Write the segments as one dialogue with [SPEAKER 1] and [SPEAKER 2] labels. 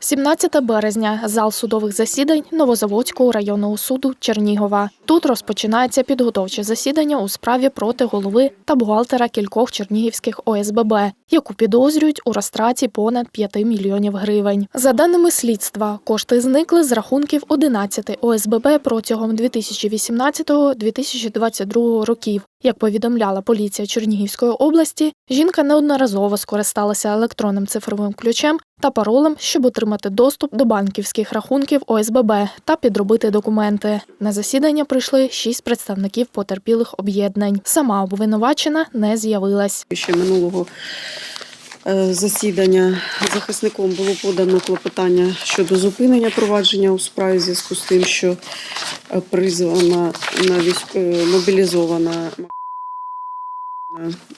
[SPEAKER 1] 17 березня. Зал судових засідань Новозаводського районного суду Чернігова. Тут розпочинається підготовче засідання у справі проти голови та бухгалтера кількох чернігівських ОСББ, яку підозрюють у розтраті понад 5 мільйонів гривень. За даними слідства, кошти зникли з рахунків 11 ОСББ протягом 2018-2022 років. Як повідомляла поліція Чернігівської області, жінка неодноразово скористалася електронним цифровим ключем та паролем, щоб отримати доступ до банківських рахунків ОСББ та підробити документи. На засідання прийшли шість представників потерпілих об'єднань. Сама обвинувачена не з'явилась.
[SPEAKER 2] Ще минулого е, засідання захисником було подано клопотання щодо зупинення провадження у справі в зв'язку з тим, що е, призвана на е, мобілізована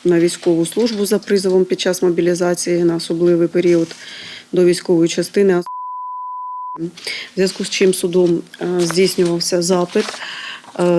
[SPEAKER 2] на- військову службу за призовом під час мобілізації на особливий період до військової частини. В зв'язку з чим судом е, здійснювався запит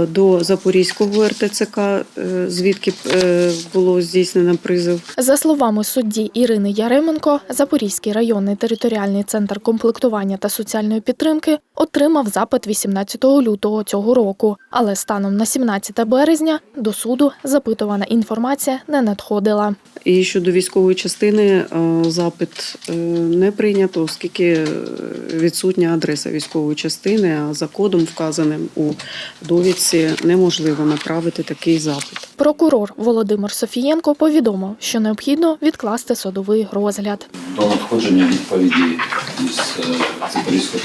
[SPEAKER 2] до Запорізького РТЦК, е, звідки е, було здійснено призов.
[SPEAKER 1] За словами судді Ірини Яременко, Запорізький районний територіальний центр комплектування та соціальної підтримки отримав запит 18 лютого цього року, але станом на 17 березня до суду запитувана інформація не надходила.
[SPEAKER 2] І щодо військової частини е, запит е, не прийнято, оскільки е, відсутня адреса військової частини, а за кодом вказаним у довідці неможливо направити такий запит.
[SPEAKER 1] Прокурор Володимир Софієнко повідомив, що необхідно відкласти судовий розгляд.
[SPEAKER 3] до надходження відповіді із е, Запорізького.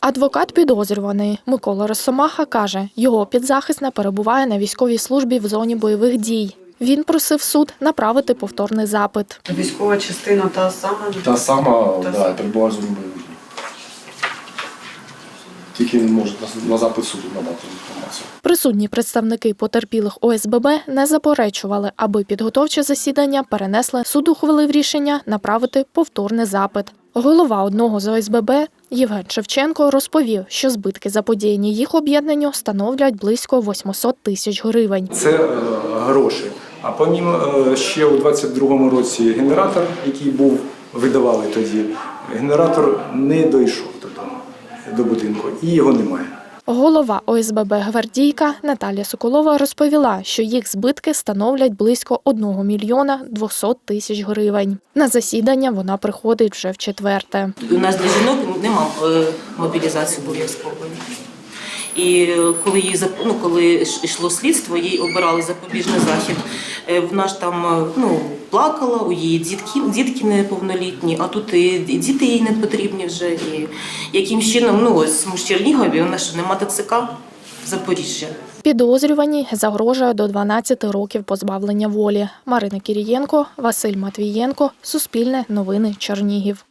[SPEAKER 1] Адвокат підозрюваний Микола Росомаха каже, його підзахисна перебуває на військовій службі в зоні бойових дій. Він просив суд направити повторний запит.
[SPEAKER 2] Військова частина та сама
[SPEAKER 4] Та сама,
[SPEAKER 2] Та
[SPEAKER 4] да, перебуває в зоні бойових дій. Тільки він може на- запит суду надати інформацію.
[SPEAKER 1] Присутні представники потерпілих ОСББ не заперечували, аби підготовче засідання перенесли. Суд ухвалив рішення направити повторний запит. Голова одного з ОСББ Євген Шевченко розповів, що збитки заподіяні їх об'єднанню становлять близько 800 тисяч гривень.
[SPEAKER 5] Це е, гроші. А по ним е, ще у 22-му році генератор, який був, видавали тоді, генератор не дійшов до будинку, і його немає.
[SPEAKER 1] Голова ОСББ Гвардійка Наталія Соколова розповіла, що їх збитки становлять близько 1 мільйона 200 тисяч гривень. На засідання вона приходить вже в четверте.
[SPEAKER 6] У нас для жінок нема е, мобілізації обов'язкової. І коли її ну, коли йшло слідство, їй обирали запобіжний захід. е, Вона ж там е, ну, плакала, у її дітки, дітки неповнолітні, а тут і діти їй не потрібні вже. І яким чином, ну ось ж в Чернігові, нас що нема ТЦК Запоріжжя.
[SPEAKER 1] Підозрювані загрожує до 12 років позбавлення волі. Марина Кірієнко, Василь Матвієнко, Суспільне новини Чернігів.